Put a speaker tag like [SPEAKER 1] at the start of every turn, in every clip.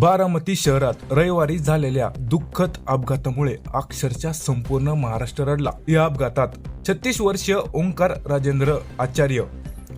[SPEAKER 1] बारामती शहरात रविवारी झालेल्या दुःखद अपघातामुळे अक्षरशः संपूर्ण महाराष्ट्र रडला. या अपघातात छत्तीस वर्षीय ओंकार राजेंद्र आचार्य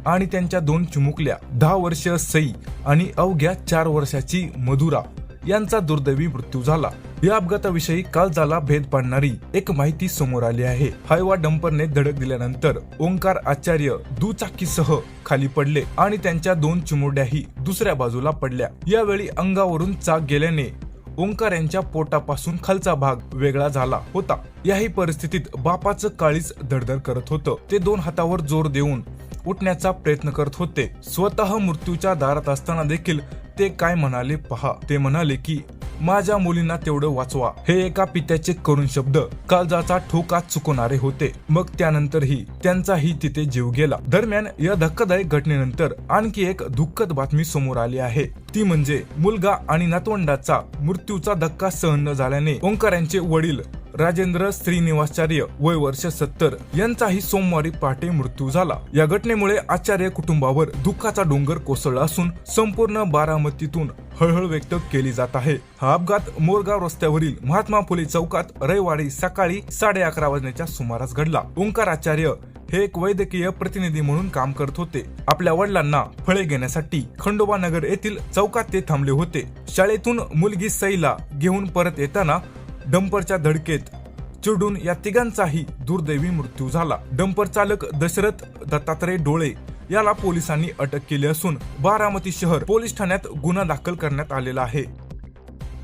[SPEAKER 1] आणि त्यांच्या दोन चिमुकल्या दहा वर्ष सई आणि अवघ्या चार वर्षाची मधुरा यांचा दुर्दैवी मृत्यू झाला. या अपघाताविषयी काल झाला भेद पाडणारी एक माहिती समोर आली आहे. हायवा डंपरने धडक दिल्यानंतर ओंकार आचार्य दुचाकीसह खाली पडले आणि त्यांच्या दोन चिमुरड्याही दुसऱ्या बाजूला पडल्या. यावेळी अंगावरून चाक गेल्याने ओंकार यांच्या पोटापासून खालचा भाग वेगळा झाला होता. याही परिस्थितीत बापाचं काळीच धडधड करत होतं. ते दोन हातावर जोर देऊन उठण्याचा प्रयत्न करत होते. स्वतः मृत्यूच्या दारात असताना देखील ते काय म्हणाले पहा. ते म्हणाले की माझ्या मुलींना तेवढं वाचवा. हे एका पित्याचे करुण शब्द. काळजाचा ठोका चुकवणारे होते. मग त्यानंतरही त्यांचाही तिथे जीव गेला. दरम्यान या धक्कादायक घटनेनंतर आणखी एक दुःखद बातमी समोर आली आहे. ती म्हणजे मुलगा आणि नातवंडाचा मृत्यूचा धक्का सहन न झाल्याने ओंकार यांचे वडील राजेंद्र श्रीनिवासाचार्य वय वर्ष सत्तर यांचाही सोमवारी पहाटे मृत्यू झाला. या घटनेमुळे आचार्य कुटुंबावर दुःखाचा डोंगर कोसळला असून संपूर्ण बारामतीतून हळहळ व्यक्त केली जात आहे. हा अपघात मोरगाव रस्त्यावरील महात्मा फुले चौकात रविवारी सकाळी साडे अकरा वाजण्याच्या सुमारास घडला. ओंकार आचार्य हे एक वैद्यकीय प्रतिनिधी म्हणून काम करत होते. आपल्या वडिलांना फळे घेण्यासाठी खंडोबा नगर येथील चौकात ते थांबले होते. शाळेतून मुलगी सईला घेऊन परत येताना डंपरच्या धडकेत चिडून या तिघांचाही दुर्दैवी मृत्यू झाला. डंपर चालक दशरथ दत्तात्रय डोळे याला पोलिसांनी अटक केली असून बारामती शहर पोलीस ठाण्यात गुन्हा दाखल करण्यात आलेला आहे.